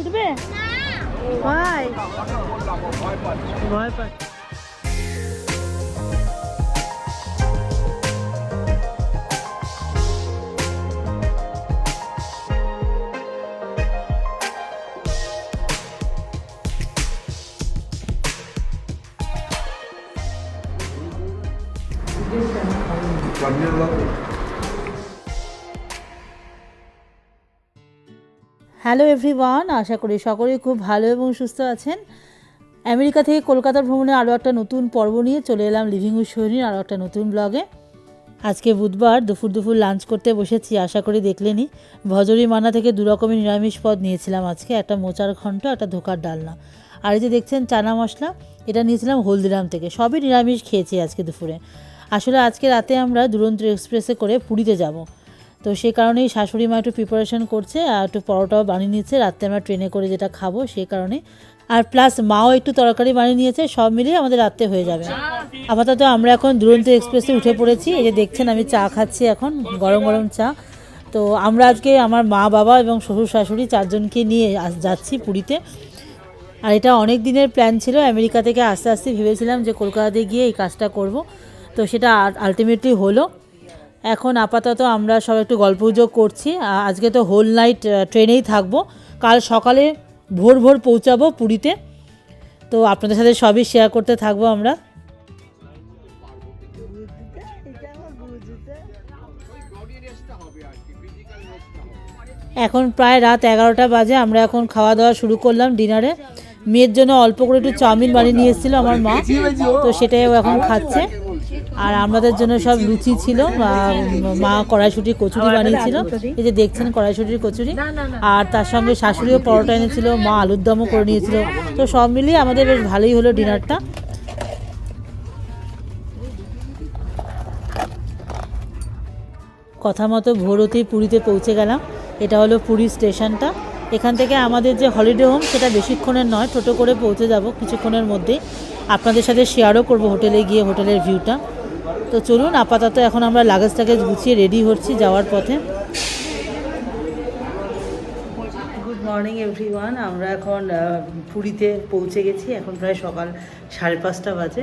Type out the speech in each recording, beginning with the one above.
উঠবে ভাই ভয় পায় হ্যালো এভরিওয়ান আশা করি সকলেই খুব ভালো এবং সুস্থ আছেন। আমেরিকা থেকে কলকাতা ভ্রমণে আরও একটা নতুন পর্ব নিয়ে চলে এলাম লিভিং উইথ শহরীর আরও একটা নতুন ব্লগে আজকে বুধবার দুপুর দুপুর লাঞ্চ করতে বসেছি, আশা করি দেখলেনি ভজরি মানা থেকে দু রকমের নিরামিষ পদ নিয়েছিলাম আজকে, একটা মোচার ঘন্ট একটা ধোকার ডালনা। আর এই যে দেখছেন, চানা মশলা, এটা নিয়েছিলাম হলদিরাম থেকে। সবই নিরামিষ খেয়েছি আজকে দুপুরে। আসলে আজকে রাতে আমরা দুরন্ত এক্সপ্রেসে করে পুরীতে যাব। তো সেই কারণেই শাশুড়ি মা একটু প্রিপারেশন করছে আর একটু পরোটাও বানিয়ে নিচ্ছে। রাত্রে আমরা ট্রেনে করে যেটা খাব সেই কারণে। আর প্লাস মাও একটু তরকারি বানিয়ে নিয়েছে, সব মিলিয়ে আমাদের রাত্রে হয়ে যাবে। আপাতত আমরা এখন দুরন্ত এক্সপ্রেসে উঠে পড়েছি। এই যে দেখছেন আমি চা খাচ্ছি এখন, গরম গরম চা। তো আমরা আজকে আমার মা, বাবা এবং শ্বশুর শাশুড়ি চারজনকে নিয়ে যাচ্ছি পুরীতে। আর এটা অনেক দিনের প্ল্যান ছিল, আমেরিকা থেকে আস্তে আস্তে ভেবেছিলাম যে কলকাতাতে গিয়ে এই কাজটা করব। তো সেটা আলটিমেটলি হলো। এখন আপাতত আমরা সব একটু গল্পগুজব করছি। আজকে তো হোল নাইট ট্রেনেই থাকব। কাল সকালে ভোর ভোর পৌঁছাবো পুরীতে। তো আপনাদের সাথে সবই শেয়ার করতে থাকব আমরা। এখন প্রায় রাত এগারোটা বাজে, আমরা এখন খাওয়া দাওয়া শুরু করলাম ডিনারে মেয়ের জন্য অল্প করে একটু চাউমিন বানিয়ে নিয়ে এসেছিল আমার মা, তো সেটাই এখন খাচ্ছে। আর আমাদের জন্য সব লুচি ছিল মা কড়াইশুটির কচুরি বানিয়েছিল। এই যে দেখছেন কড়াইশুটির কচুরি? আর তার সঙ্গে শাশুড়িও পরোটা এনেছিল মা আলুর দমও করে নিয়েছিল। তো সব মিলিয়ে আমাদের বেশ ভালোই হলো ডিনারটা। কথা মতো ভোরতেই পুরীতে পৌঁছে গেলাম। এটা হলো পুরী স্টেশনটা। এখান থেকে আমাদের যে হলিডে হোম সেটা বেশিক্ষণের নয় টোটো করে পৌঁছে যাব কিছুক্ষণের মধ্যেই। আপনাদের সাথে শেয়ারও করব হোটেলে গিয়ে হোটেলের ভিউটা তো চলুন, আপাতত এখন আমরা লাগেজ টাগেজ গুছিয়ে রেডি হচ্ছি যাওয়ার পথে। গুড মর্নিং এভরিওয়ান আমরা এখন পুরীতে পৌঁছে গেছি। এখন প্রায় সকাল সাড়ে পাঁচটা বাজে।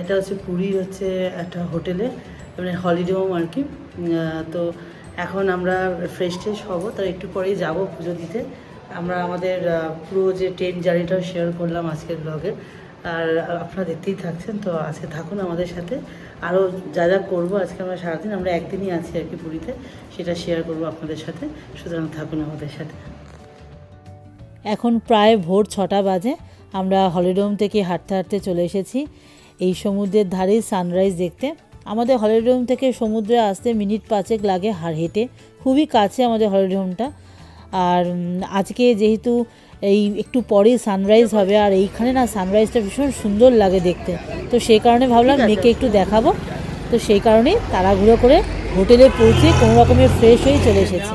এটা হচ্ছে পুরীর হচ্ছে একটা হোটেলে মানে হলিডে হোম আর কি। তো এখন আমরা ফ্রেশ ট্রেশ হব। তার একটু পরেই যাব পুজো দিতে। আমরা আমাদের পুরো যে ট্রেন জার্নিটাও শেয়ার করলাম আজকের ব্লগে আর আপনারা দেখতেই থাকছেন, তো আজকে থাকুন আমাদের সাথে। আরও যা যা করব আজকে আমরা সারাদিন, আমরা একদিনই আছি আর কি পুরীতে, সেটা শেয়ার করব আপনাদের সাথে। সুতরাং থাকুন আমাদের সাথে। এখন প্রায় ভোর ছটা বাজে, আমরা হলিডোম থেকে হাঁটতে হাঁটতে চলে এসেছি। এই সমুদ্রের ধারেই সানরাইজ দেখতে। আমাদের হলিডোম থেকে সমুদ্রে আসতে মিনিট পাঁচেক লাগে হার হেঁটে খুবই কাছে আমাদের হলিডোমটা আর আজকে যেহেতু এই একটু পরেই সানরাইজ হবে আর এইখানে না সানরাইজটা ভীষণ সুন্দর লাগে দেখতে। তো সেই কারণে ভাবলাম মেয়েকে একটু দেখাবো। তো সেই কারণেই তাড়াহুড়ো করে হোটেলে পৌঁছে কোনো রকমের ফ্রেশ হয়ে চলে এসেছি।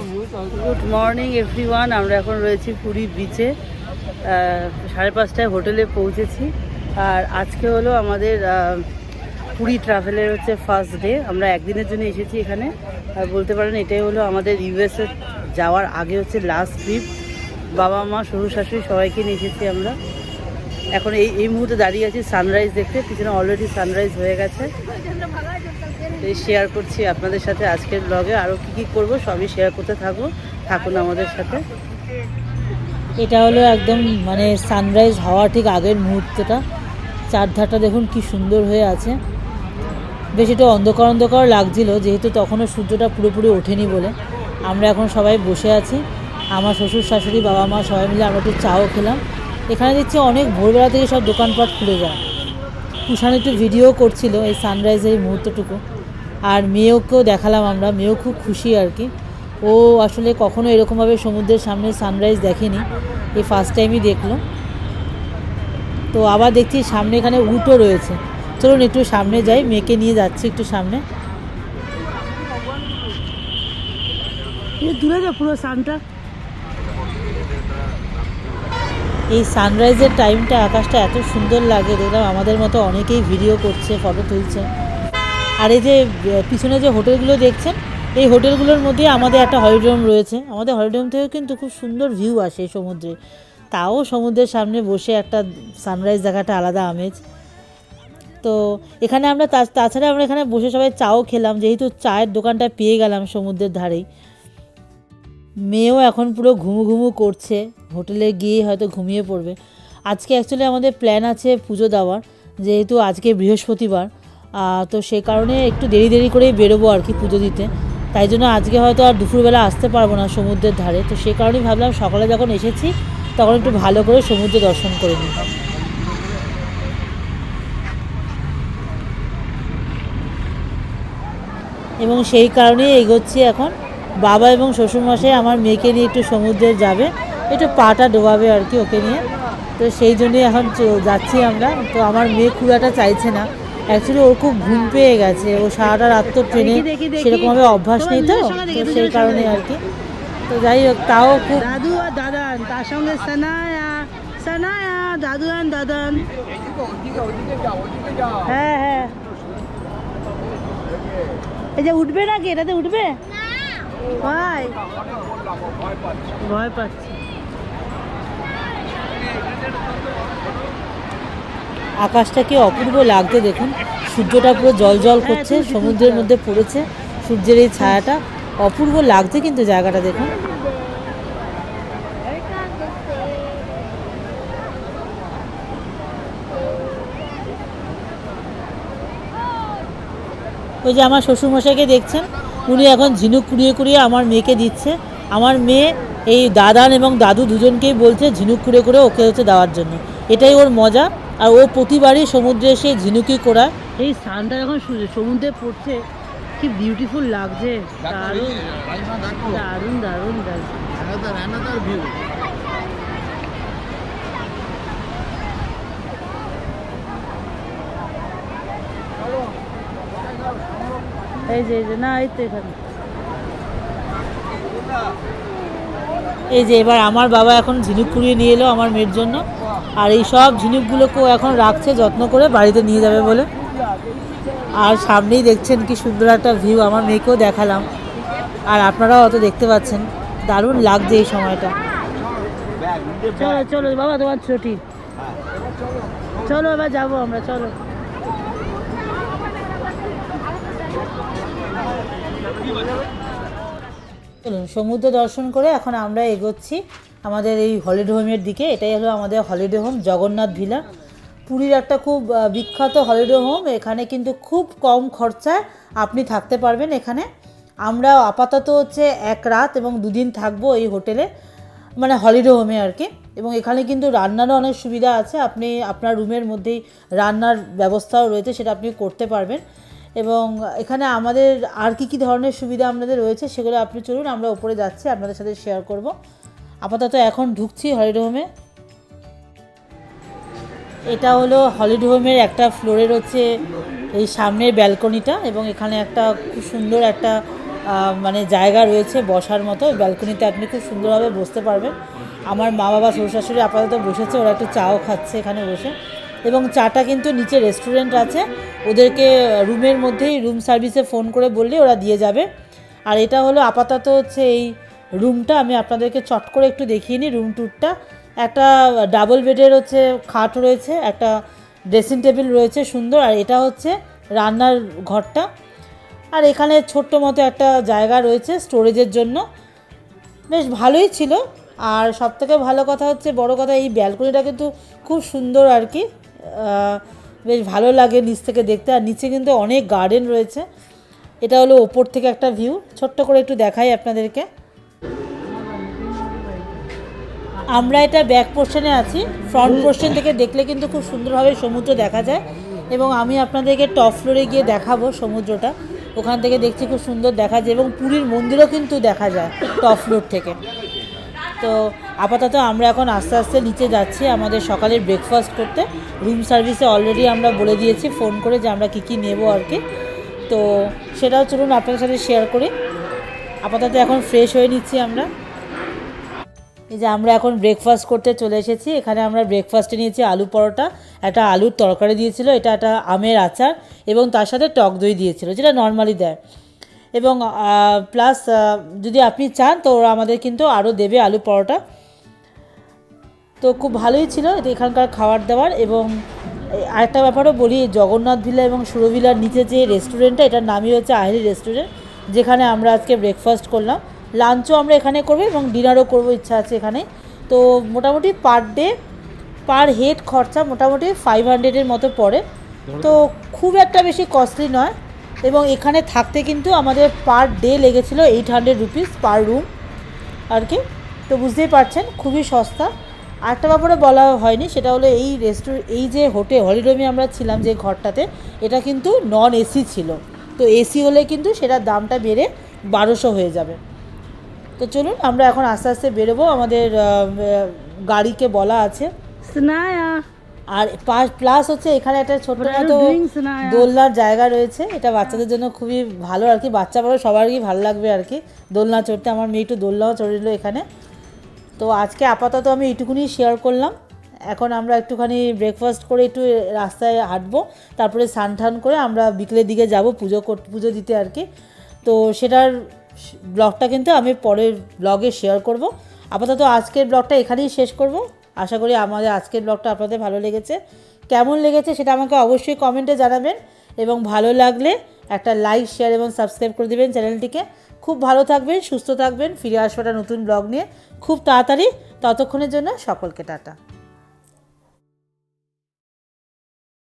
গুড মর্নিং এভরিওয়ান আমরা এখন রয়েছি পুরী বিচে সাড়ে পাঁচটায় হোটেলে পৌঁছেছি। আর আজকে হলো আমাদের পুরী ট্রাভেলের হচ্ছে ফার্স্ট ডে আমরা একদিনের জন্য এসেছি এখানে। আর বলতে পারেন এটাই হলো আমাদের ইউএসএ যাওয়ার আগে হচ্ছে লাস্ট ট্রিপ বাবা মা, শ্বশুর শাশুড়ি সবাইকে নিয়ে এসেছি আমরা। এখন এই এই মুহূর্তে দাঁড়িয়ে আছি সানরাইজ দেখতে। পিছনে অলরেডি সানরাইজ হয়ে গেছে। এই শেয়ার করছি আপনাদের সাথে আজকের ব্লগে আরও কী কী করব সবই শেয়ার করতে থাকব। থাকুন আমাদের সাথে। এটা হলো একদম মানে সানরাইজ হওয়া ঠিক আগের মুহূর্তটা। চারধারটা দেখুন কি সুন্দর হয়ে আছে। বেশ একটু অন্ধকার অন্ধকার লাগছিল, যেহেতু তখনও সূর্যটা পুরোপুরি ওঠেনি বলে। আমরা এখন সবাই বসে আছি। আমার শ্বশুর, শাশুড়ি, বাবা মা সবাই মিলে আমরা একটু চাও খেলাম। এখানে দেখছি অনেক ভোরবেলা থেকে সব দোকানপাট খুলে যায়। কুষাণ একটু ভিডিও করছিল এই সানরাইজের এই মুহূর্তটুকু। আর মেয়েকেও দেখালাম আমরা, মেয়েও খুব খুশি আর কি। ও আসলে কখনো এরকমভাবে সমুদ্রের সামনে সানরাইজ দেখেনি। এই ফার্স্ট টাইমই দেখল। তো আবার দেখছি সামনে এখানে উটও রয়েছে। চলুন একটু সামনে যাই, মেয়েকে নিয়ে যাচ্ছি একটু সামনে। দূরে যা পুরো সানটা এই সানরাইজের টাইমটা আকাশটা এত সুন্দর লাগে দেখলাম আমাদের মতো অনেকেই ভিডিও করছে ফটো তুলছে। আর এই যে পিছনে যে হোটেলগুলো দেখছেন, এই হোটেলগুলোর মধ্যে আমাদের একটা হলিডোম রয়েছে। আমাদের হলিডোম থেকে কিন্তু খুব সুন্দর ভিউ আসে সমুদ্রে। তাও সমুদ্রের সামনে বসে একটা সানরাইজ দেখাটা আলাদা আমেজ। তো, এখানে আমরা তাছাড়া আমরা এখানে বসে সবাই চাও খেলাম। যেহেতু চায়ের দোকানটা পেয়ে গেলাম সমুদ্রের ধারেই। মেয়েও এখন পুরো ঘুমু ঘুমু করছে। হোটেলে গিয়ে হয়তো ঘুমিয়ে পড়বে। আজকে অ্যাকচুয়ালি আমাদের প্ল্যান আছে পুজো দেওয়ার, যেহেতু আজকে বৃহস্পতিবার তো সে কারণে একটু দেরি দেরি করেই বেরোবো আর কি পুজো দিতে। তাই জন্য আজকে হয়তো আর দুপুরবেলা আসতে পারব না সমুদ্রের ধারে। তো সে কারণেই ভাবলাম সকালে যখন এসেছি, তখন একটু ভালো করে সমুদ্র দর্শন করে নিই। এবং সেই কারণেই এগোচ্ছি এখন। বাবা এবং শ্বশুরমশাই আমার মেয়েকে নিয়ে একটু সমুদ্রে যাবে একটু পাটা ডোবাবে আর কি ওকে নিয়ে। তো সেই জন্যই এখন যাচ্ছি আমরা। তো আমার মেয়ে খুব একটা চাইছে না। অ্যাকচুয়ালি ওর খুব ঘুম পেয়ে গেছে। ও সারাটা রাত তো ট্রেনে সেরকমভাবে অভ্যাস নেই তো সেই কারণে আর কি। তো যাই হোক তাও খুব দাদু আর দাদান তার সঙ্গে সানায়া সানায়া দাদু আর দাদান। হ্যাঁ হ্যাঁ। এই যে উঠবে নাকি? এটাতে উঠবে? ভাই ভয় পাচ্ছি। আকাশটা কি অপূর্ব লাগছে দেখুন। সূর্যটা পুরো জল জল করছে সমুদ্রের মধ্যে পড়েছে। সূর্যের এই ছায়াটা অপূর্ব লাগছে কিন্তু জায়গাটা দেখুন। ওই যে আমার শ্বশুরমশাইকে দেখছেন। উনি এখন ঝিনুক কুড়িয়ে কুড়িয়ে আমার মেয়েকে দিচ্ছে। আমার মেয়ে এই দাদান এবং দাদু দুজনকেই বলছে ঝিনুক কুড়িয়ে করে ওকে হচ্ছে দেওয়ার জন্য। এটাই ওর মজা। আর ও প্রতিবারই সমুদ্রে এসে ঝিনুকি করা এই সানটা যখন সু- সমুদ্রে পড়ছে কি বিউটিফুল লাগছে। দারুণ। দারুণ দারুণ লাগছে এই যে এই যে, না, এই তো এখানে। এই যে, এবার আমার বাবা এখন ঝিনুক কুড়িয়ে নিয়ে এলো আমার মেয়ের জন্য। আর এই সব ঝিনুকগুলোকেও এখন রাখছে, যত্ন করে বাড়িতে নিয়ে যাবে বলে। আর সামনেই দেখছেন কি সুন্দর একটা ভিউ আমার মেয়েকেও দেখালাম। আর আপনারাও অত দেখতে পাচ্ছেন, দারুণ লাগছে এই সময়টা। চলো চলো, বাবা, তোমার ছুটি। চলো, এবার যাব আমরা, চলো। চলুন, সমুদ্র দর্শন করে এখন আমরা এগোচ্ছি আমাদের এই হলিডে হোমের দিকে। এটাই হলো আমাদের হলিডে হোম, জগন্নাথ ভিলা। পুরীর একটা খুব বিখ্যাত হলিডে হোম, এখানে কিন্তু খুব কম খরচায় আপনি থাকতে পারবেন এখানে। আমরা আপাতত হচ্ছে এক রাত এবং দুদিন থাকব এই হোটেলে মানে হলিডে হোমে আর কি। এবং এখানে কিন্তু রান্নারও অনেক সুবিধা আছে, আপনি আপনার রুমের মধ্যেই রান্নার ব্যবস্থাও রয়েছে, সেটা আপনি করতে পারবেন। এবং এখানে আমাদের আর কি কি ধরনের সুবিধা আপনাদের রয়েছে সেগুলো আপনি চলুন, আমরা ওপরে যাচ্ছি, আপনাদের সাথে শেয়ার করব। আপাতত এখন ঢুকছি হলিডে হোমে এটা হলো হলিডে হোমের একটা ফ্লোরের হচ্ছে এই সামনের ব্যালকনিটা এবং এখানে একটা খুব সুন্দর একটা মানে জায়গা রয়েছে বসার মতো। ব্যালকনিতে আপনি খুব সুন্দরভাবে বসতে পারবেন। আমার মা বাবা শ্বশুর শাশুড়ি আপাতত বসেছে, ওরা একটু চাও খাচ্ছে এখানে বসে। এবং চাটা কিন্তু নিচে রেস্টুরেন্ট আছে। ওদেরকে রুমের মধ্যেই রুম সার্ভিসে ফোন করে বললে ওরা দিয়ে যাবে। আর এটা হলো আপাতত হচ্ছে এই রুমটা আমি আপনাদেরকে চট করে একটু দেখিয়ে নিই রুম ট্যুরটা একটা ডাবল বেডের হচ্ছে খাট রয়েছে, একটা ড্রেসিং টেবিল রয়েছে, সুন্দর। আর এটা হচ্ছে রান্নার ঘরটা। আর এখানে ছোট্ট মতো একটা জায়গা রয়েছে স্টোরেজের জন্য। বেশ ভালোই ছিল। আর সব থেকে ভালো কথা হচ্ছে, বড় কথা এই ব্যালকনিটা কিন্তু খুব সুন্দর আর কি। বেশ ভালো লাগে নিচ থেকে দেখতে। আর নিচে কিন্তু অনেক গার্ডেন রয়েছে। এটা হলো ওপর থেকে একটা ভিউ ছোট্ট করে একটু দেখাই আপনাদেরকে। আমরা এটা ব্যাক পোর্শনে আছি। ফ্রন্ট পোর্শন থেকে দেখলে কিন্তু খুব সুন্দরভাবে সমুদ্র দেখা যায়। এবং আমি আপনাদেরকে টপ ফ্লোরে গিয়ে দেখাবো সমুদ্রটা। ওখান থেকে দেখছি খুব সুন্দর দেখা যায় এবং পুরীর মন্দিরও কিন্তু দেখা যায় টপ ফ্লোর থেকে। তো আপাতত আমরা এখন আস্তে আস্তে নিচে যাচ্ছি আমাদের সকালের ব্রেকফাস্ট করতে। রুম সার্ভিসে অলরেডি আমরা বলে দিয়েছি ফোন করে যে আমরা কী কী নেব আর কি। তো সেটাও চলুন আপনাদের সাথে শেয়ার করি। আপাতত এখন ফ্রেশ হয়ে নিচ্ছি আমরা। এই যে আমরা এখন ব্রেকফাস্ট করতে চলে এসেছি। এখানে আমরা ব্রেকফাস্টে নিয়েছি আলু পরোটা, একটা আলুর তরকারি দিয়েছিল, এটা একটা আমের আচার এবং তার সাথে টক দই দিয়েছিল, যেটা নর্মালি দেয়। এবং প্লাস যদি আপনি চান তো ওরা আমাদের কিন্তু আরও দেবে আলু পরোটা। তো খুব ভালোই ছিল এটা এখানকার খাবার দাবার এবং আরেকটা ব্যাপারও বলি জগন্নাথ ভিলা এবং সুরভিলার নিচে যে রেস্টুরেন্টটা এটার নামই হচ্ছে আহেরি রেস্টুরেন্ট যেখানে আমরা আজকে ব্রেকফাস্ট করলাম। লাঞ্চও আমরা এখানে করব এবং ডিনারও করব ইচ্ছা আছে এখানে। তো মোটামুটি পার ডে পার হেড খরচা মোটামুটি ফাইভ হান্ড্রেডের মতো পড়ে। তো খুব একটা বেশি কস্টলি নয়। এবং এখানে থাকতে কিন্তু আমাদের পার ডে লেগেছিলো eight hundred rupees per room আর কি। তো বুঝতেই পারছেন, খুবই সস্তা। আরেকটা ব্যাপারে বলা হয়নি, সেটা হলো এই রেস্টুর এই যে হোটেল হলিডোমে আমরা ছিলাম যে ঘরটাতে, এটা কিন্তু নন এসি ছিল। তো এসি হলে কিন্তু সেটার দামটা বেড়ে বারোশো হয়ে যাবে। তো চলুন, আমরা এখন আস্তে আস্তে বেরোবো। আমাদের গাড়িকে বলা আছে। স্নায়া। আর প্লাস হচ্ছে এখানে একটা ছোট্ট are মতো Sanaya? দোলনার জায়গা রয়েছে। এটা বাচ্চাদের জন্য খুবই ভালো আর কি। বাচ্চা বড় সবারই ভালো লাগবে আর কি। দোলনা চড়তে আমার মেয়ে একটু দোলনাও চড়িল এখানে। তো আজকে আপাতত আমি এইটুকুনি শেয়ার করলাম। এখন আমরা একটুখানি ব্রেকফাস্ট করে একটু রাস্তায় হাঁটবো। তারপরে স্নান টান করে আমরা বিকেলের দিকে যাব পুজো কর পুজো দিতে আর কি। তো সেটার ব্লগটা কিন্তু আমি পরের ব্লগে শেয়ার করব। আপাতত আজকের ব্লগটা এখানেই শেষ করব। আশা করি আমাদের আজকের ব্লগটা আপনাদের ভালো লেগেছে। কেমন লেগেছে সেটা আমাকে অবশ্যই কমেন্টে জানাবেন এবং ভালো লাগলে একটা লাইক শেয়ার এবং সাবস্ক্রাইব করে দেবেন চ্যানেলটিকে। খুব ভালো থাকবেন, সুস্থ থাকবেন, ফিরে আসব একটা নতুন ব্লগ নিয়ে। খুব তাড়াতাড়ি, ততক্ষণের জন্য সকলকে টাটা।